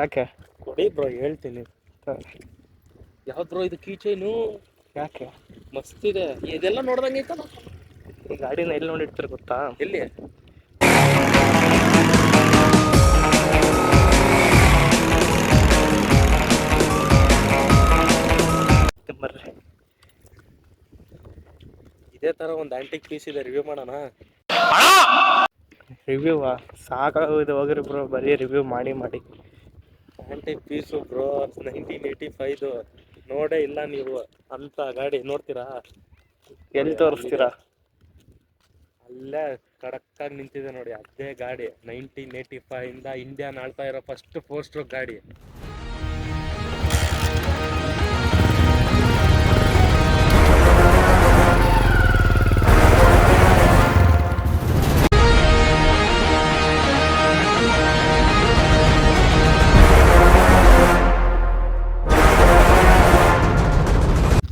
ಯಾಕೆ? ಕೊಡಿ ಬ್ರೋ ಹೇಳ್ತೀನಿ. ಯಾವ್ದು ಬ್ರೋ ಇದು ಕೀಚೈನು ಯಾಕೆ? ಮಸ್ತ್ ಇದೆ. ಇದೆಲ್ಲ ನೋಡ್ದಂಗೆ ಐತಲ್ಲ? ಈ ಗಾಡಿನ ಎಲ್ಲಿ ನೋಡಿರ್ತೀರ ಗೊತ್ತಾ? ಎಲ್ಲಿ? ಬರ್ರಿ. ಇದೇ ತರ ಒಂದು ಆಂಟಿಕ್ ಪೀಸ್ ಇದೆ ರಿವ್ಯೂ ಮಾಡೋಣ. ರಿವ್ಯೂವಾ ಸಾಕಾಗೋದು ಹೋಗಿರಿ ಬ್ರೋ ಬರೀ ರಿವ್ಯೂ ಮಾಡಿ ಮಾಡಿ. Ninety piece bro nineteen eighty ಫೈವ್ದು ನೋಡೇ ಇಲ್ಲ ನೀವು. ಅಂತ ಗಾಡಿ ನೋಡ್ತೀರಾ? ಎಲ್ಲಿ ತೋರಿಸ್ತೀರಾ? ಅಲ್ಲೇ ಕಡಕ್ಕಾಗಿ ನಿಂತಿದೆ ನೋಡಿ ಅದೇ ಗಾಡಿ. ನೈನ್ಟೀನ್ ಏಯ್ಟಿ ಫೈವ್ ಇಂದ ಇಂಡಿಯಾ ಆಳ್ತಾ ಇರೋ ಫಸ್ಟ್ ಫೋರ್ ಸ್ಟ್ರೋಕ್ ಗಾಡಿ.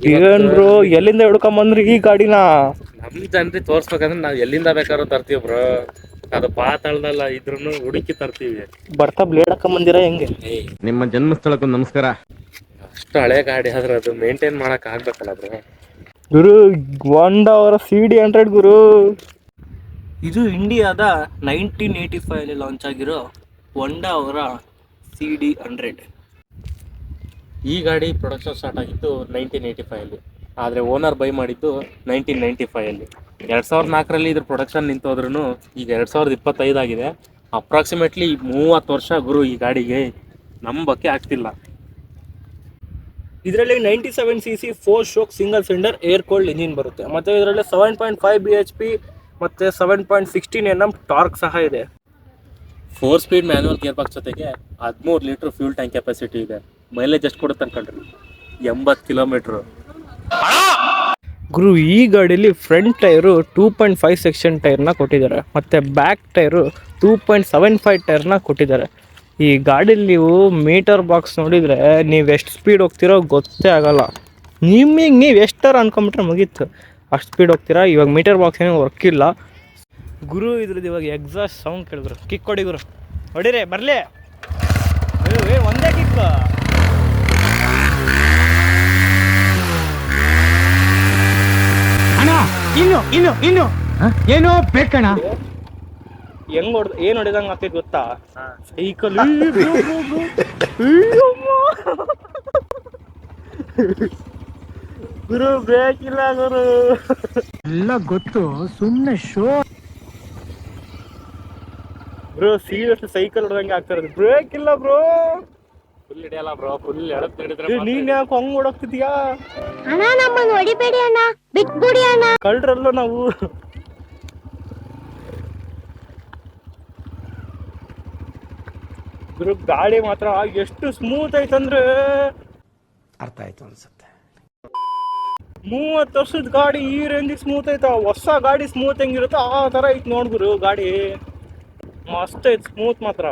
ಏನ್ ಬ್ರೋ ಎಲ್ಲಿಂದ ಹಿಡ್ಕೊಂಬಂದ್ರಿ ಈ ಗಾಡಿನ? ನಮ್ ಜನರಿಗೆ ತೋರ್ಸ್ಬೇಕಂದ್ರೆ ನಾವು ಎಲ್ಲಿಂದ ಬೇಕಾದ್ರೂ ತರ್ತೀವಿ ಬ್ರೋ. ಅದು ಪಾತಾಳದಲ್ಲ ಇದ್ರೂ ಹುಡುಕಿ ತರ್ತೀವಿ. ಬರ್ತಾ ಬ್ಲೇಡ್ ಹಾಕೊಂಬಂದಿರ ಹೆಂಗೆ? ನಿಮ್ಮ ಜನ್ಮಸ್ಥಳಕ್ಕೂ ನಮಸ್ಕಾರ. ಅಷ್ಟು ಹಳೆ ಗಾಡಿ ಆದ್ರೆ ಅದು ಮೇಂಟೈನ್ ಮಾಡಕ್ ಆಗ್ಬೇಕಲ್ಲ ಬ್ರೋ. ಗುರು ಒನ್ ಅವರ್ ಸಿ ಡಿ ಹಂಡ್ರೆಡ್ ಗುರು. ಇದು ಇಂಡಿಯಾದ ನೈನ್ಟೀನ್ ಏಯ್ಟಿ ಫೈವ್ ಅಲ್ಲಿ ಲಾಂಚ್ ಆಗಿರೋ ಒಂಡ ಅವರ ಸಿ ಡಿ ಹಂಡ್ರೆಡ್ ಈ ಗಾಡಿ ಪ್ರೊಡಕ್ಷನ್ ಸ್ಟಾರ್ಟ್ ಆಗಿದ್ದು ನೈನ್ಟೀನ್ ಏಯ್ಟಿ ಫೈವ್ ಅಲ್ಲಿ. ಆದರೆ ಓನರ್ ಬೈ ಮಾಡಿದ್ದು ನೈನ್ಟೀನ್ ನೈಂಟಿ ಫೈವಲ್ಲಿ ಅಲ್ಲಿ. ಎರಡು ಸಾವಿರದ ನಾಲ್ಕರಲ್ಲಿ ಇದ್ರ ಪ್ರೊಡಕ್ಷನ್ ನಿಂತೋದ್ರೂ ಈಗ ಎರಡು ಸಾವಿರದ ಇಪ್ಪತ್ತೈದು ಆಗಿದೆ. ಅಪ್ರಾಕ್ಸಿಮೇಟ್ಲಿ ಮೂವತ್ತು ವರ್ಷ ಗುರು ಈ ಗಾಡಿಗೆ ನಂಬಕ್ಕೆ ಆಗ್ತಿಲ್ಲ. ಇದರಲ್ಲಿ ninety seven C C four stroke single cylinder air cold engine ಬರುತ್ತೆ. ಮತ್ತು ಇದರಲ್ಲಿ seven point five B H P ಮತ್ತು seven point sixteen N M torque ಸಹ ಇದೆ. Four speed manual gear box ಜೊತೆಗೆ ಹದಿಮೂರು ಲೀಟ್ರ್ ಫ್ಯೂಲ್ ಟ್ಯಾಂಕ್ ಕೆಪಾಸಿಟಿ ಇದೆ. Mileage ಎಷ್ಟು ಕೊಡುತ್ತೆ ಅನ್ಕೊಂಡ್ರಿ? ಎಂಬತ್ತು ಕಿಲೋಮೀಟ್ರು ಗುರು, ಈ ಗಾಡಿಯಲ್ಲಿ front tyre two point five section ಟೈರ್ನ ಕೊಟ್ಟಿದ್ದಾರೆ. ಮತ್ತು back tyre two point seven five ಟೈರ್ನ ಕೊಟ್ಟಿದ್ದಾರೆ. ಈ ಗಾಡೀಲಿ ನೀವು ಮೀಟರ್ ಬಾಕ್ಸ್ ನೋಡಿದರೆ ನೀವು ಎಷ್ಟು ಸ್ಪೀಡ್ ಹೋಗ್ತಿರೋ ಗೊತ್ತೇ ಆಗಲ್ಲ. ನಿಮಗೆ ನೀವು ಎಷ್ಟರ ಅನ್ಕೊಂಬಿಟ್ರೆ ಮುಗೀತು. ಅಷ್ಟು ಸ್ಪೀಡ್ ಹೋಗ್ತೀರಾ? ಇವಾಗ ಮೀಟರ್ ಬಾಕ್ಸ್ ಏನೂ ವರ್ಕ್ ಇಲ್ಲ. ಗುರು, ಇದ್ರದ್ದು ಇವಾಗ ಎಕ್ಸಾಸ್ಟ್ ಸೌಂಡ್ ಕೇಳಿದ್ರು. ಕಿಕ್ ಕೊಡಿ ಗುರು. ಹೊಡಿರಿ, ಬರಲಿ. ಒಂದೇ ಕಿಕ್ ಅಣ್ಣ ಇನ್ನು ಇನ್ನು. ಇನ್ನು ಏನೋ ಬೇಕಣ ಹೆಂಗ್ ಹೊಡ್ದ ಏನ್ ಹೊಡೆದಂಗ ಆಗ್ತೈತಿ ಗೊತ್ತಾ? ಸೈಕಲ್. ಗುರು ಬ್ರೇಕ್ ಇಲ್ಲ ಗುರು ಎಲ್ಲ ಗೊತ್ತು ಸುಮ್ಮನೆ ಶೋ. ಬ್ರೋ ಸೀರಿಯಸ್ ಸೈಕಲ್ ಹೊಡೆದಂಗೆ ಆಗ್ತಾ ಇರೋದು. ಬ್ರೇಕ್ ಇಲ್ಲ ಬ್ರೋ. ಫುಲ್ ಹಿಡಿಯಲ್ಲ ಬ್ರೋ ಫುಲ್ ಎಳತ್ ಹಿಡಿದ್ರೆ ನೀನ್ ಯಾಕೆ ಹಂಗ್ ಓಡೋಗ್ತಿದ್ಯಾ ಅಣ್ಣ ನಮ್ಮನ್ನ ಹೊಡಿಬೇಡಿ ಅಣ್ಣ ಬಿಟ್ಬಿಡಿ ಅಣ್ಣ. ಕಳ್ರಲ್ಲ ನಾವು. ಗುರು ಗಾಡಿ ಮಾತ್ರ ಎಷ್ಟು ಸ್ಮೂತ್ ಐತಂದ್ರೆ. ಅರ್ಥ ಆಯ್ತು ಅನ್ಸುತ್ತೆ. ಮೂವತ್ತು ವರ್ಷದ ಗಾಡಿ ಈ ರೇಂಜ್ ಸ್ಮೂತ್ ಐತ? ಹೊಸ ಗಾಡಿ ಸ್ಮೂತ್ ಹೆಂಗಿರುತ್ತೋ? ಆ ಥರ ಐತೆ ನೋಡ್ಗುರು ಗಾಡಿ. ಮಸ್ತ್ ಐತೆ ಸ್ಮೂತ್ ಮಾತ್ರ.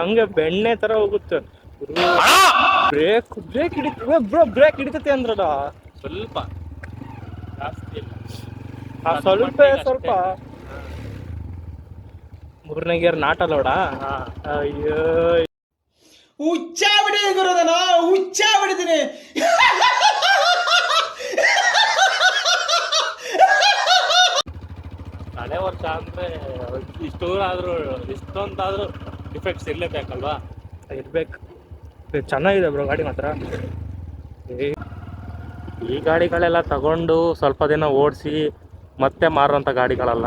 ಹಂಗೆ ಬೆಣ್ಣೆ ಥರ ಹೋಗುತ್ತೆ. ಬ್ರೇಕ್ ಬ್ರೇಕ್ ಹಿಡಿತ ಬ್ರೋ ಬ್ರೇಕ್ ಹಿಡಿತತೆ ಅಂದ್ರಲ್ಲ? ಸ್ವಲ್ಪ. ಜಾಸ್ತಿ ಇಲ್ಲ. ಆ ಸ್ವಲ್ಪ ಸ್ವಲ್ಪ. ಮೂರನೇ ಗೇರ್ ನಾಟ ಲೋಡ ಹಾ. ಅಯ್ಯೋ. ಹುಚ್ಚ ಬಿಡಿದೆ ಗುರುದನ ಹುಚ್ಚ ಬಿಡಿದೀನಿ ಹಳೆ ವರ್ಷ ಅಂದ್ರೆ ಇಷ್ಟೂರಾದ್ರೂ ಇಷ್ಟೊಂದಾದ್ರೂ ಡಿಫೆಕ್ಟ್ಸ್ ಇರ್ಲೇಬೇಕಲ್ವಾ? ಇರ್ಬೇಕು. ಚೆನ್ನಾಗಿದೆ ಬ್ರೋ, ಗಾಡಿ ಮಾತ್ರ. ಈ ಗಾಡಿಗಳೆಲ್ಲ ತಗೊಂಡು ಸ್ವಲ್ಪ ದಿನ ಓಡಿಸಿ ಮತ್ತೆ ಮಾರುವಂಥ ಗಾಡಿಗಳಲ್ಲ.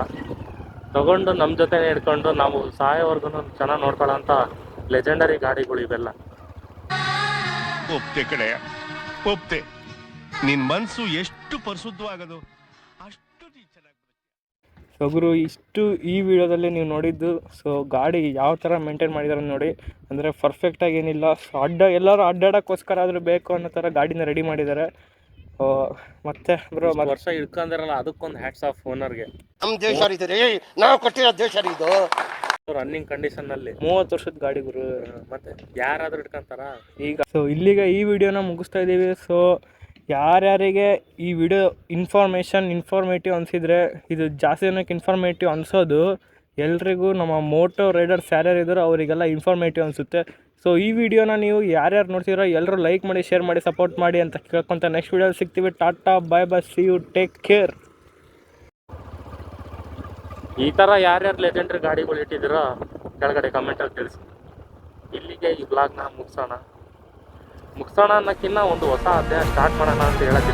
ತಗೊಂಡು ನಮ್ಮ ಜೊತೆ ಹಿಡ್ಕೊಂಡು ನಾವು ಸಾಯೋವರೆಗೂ ಚೆನ್ನಾಗಿ ನೋಡ್ಕೊಳ್ಳೋ ಅಂತ ಲೆಜೆಂಡರಿ ಗಾಡಿಗಳು ಇವೆಲ್ಲ. ಒಪ್ತೆ ಕಡೆ, ಒಪ್ತೆ. ನಿನ್ ಮನ್ಸು ಎಷ್ಟು ಪರಿಶುದ್ಧವಾಗದು. ಸೊ ಗುರು ಇಷ್ಟು ಈ ವಿಡಿಯೋದಲ್ಲಿ ನೀವು ನೋಡಿದ್ದು ಸೊ ಗಾಡಿ ಯಾವ ಥರ ಮೇಂಟೈನ್ ಮಾಡಿದಾರೆ ನೋಡಿ. ಅಂದರೆ ಪರ್ಫೆಕ್ಟಾಗಿ ಏನಿಲ್ಲ. ಸೊ ಅಡ್ಡ ಎಲ್ಲರೂ ಅಡ್ಡಾಡೋಕ್ಕೋಸ್ಕರ ಆದರೂ ಬೇಕು ಅನ್ನೋ ಥರ ಗಾಡಿನ ರೆಡಿ ಮಾಡಿದ್ದಾರೆ ಮತ್ತೆ ಬ್ರೋ ವರ್ಷ ಇಟ್ಕೊಂಡಿರಲ್ಲ ಅದಕ್ಕೊಂದು ಹ್ಯಾಟ್ಸ್ ಆಫ್ ಓನರ್ಗೆ ನಮ್ಮ ದೇಶ ಇದು ರೀ ನಾವು ಕೊಟ್ಟಿರೋ ದೇಶ ಇದು. ರನ್ನಿಂಗ್ ಕಂಡೀಷನ್ನಲ್ಲಿ ಮೂವತ್ತು ವರ್ಷದ ಗಾಡಿ ಗುರು. ಮತ್ತೆ? ಯಾರಾದ್ರೂ ಇಟ್ಕೊಂತಾರ ಈಗ ಸೊ ಇಲ್ಲಿಗೆ ಈ ವಿಡಿಯೋನ ಮುಗಿಸ್ತಾ ಇದ್ದೀವಿ. ಸೊ ಯಾರ್ಯಾರಿಗೆ ಈ ವಿಡಿಯೋ ಇನ್ಫಾರ್ಮೇಷನ್ ಇನ್ಫಾರ್ಮೇಟಿವ್ ಅನಿಸಿದರೆ ಇದು ಜಾಸ್ತಿ ಜನಕ್ಕೆ ಇನ್ಫಾರ್ಮೇಟಿವ್ ಅನಿಸೋದು, ಎಲ್ರಿಗೂ ನಮ್ಮ ಮೋಟೋ ರೈಡರ್ಸ್ ಯಾರ್ಯಾರು ಇದ್ದಾರೋ ಅವರಿಗೆಲ್ಲ ಇನ್ಫಾರ್ಮೇಟಿವ್ ಅನಿಸುತ್ತೆ. ಸೊ ಈ ವಿಡಿಯೋನ ನೀವು ಯಾರ್ಯಾರು ನೋಡ್ತೀರೋ ಎಲ್ಲರೂ ಲೈಕ್ ಮಾಡಿ ಶೇರ್ ಮಾಡಿ ಸಪೋರ್ಟ್ ಮಾಡಿ ಅಂತ ಕೇಳ್ಕೊತ ನೆಕ್ಸ್ಟ್ ವಿಡಿಯೋಲಿ ಸಿಗ್ತೀವಿ. Tata bye bye see you take care ಈ ಥರ ಯಾರ್ಯಾರು ಲೆಜೆಂಡ್ರಿ ಗಾಡಿಗಳು ಇಟ್ಟಿದ್ದೀರೋ, ಕೆಳಗಡೆ ಕಮೆಂಟಲ್ಲಿ ತಿಳಿಸಿ. ಇಲ್ಲಿಗೆ ಈ ಬ್ಲಾಗ್ನ ಮುಗಿಸೋಣ. ಮುಗಿಸೋಣ ಅನ್ನೋಕ್ಕಿನ್ನ ಒಂದು ಹೊಸ ಅಧ್ಯಾಯ ಸ್ಟಾರ್ಟ್ ಮಾಡೋಣ ಅಂತ ಹೇಳೋಕ್ಕೆ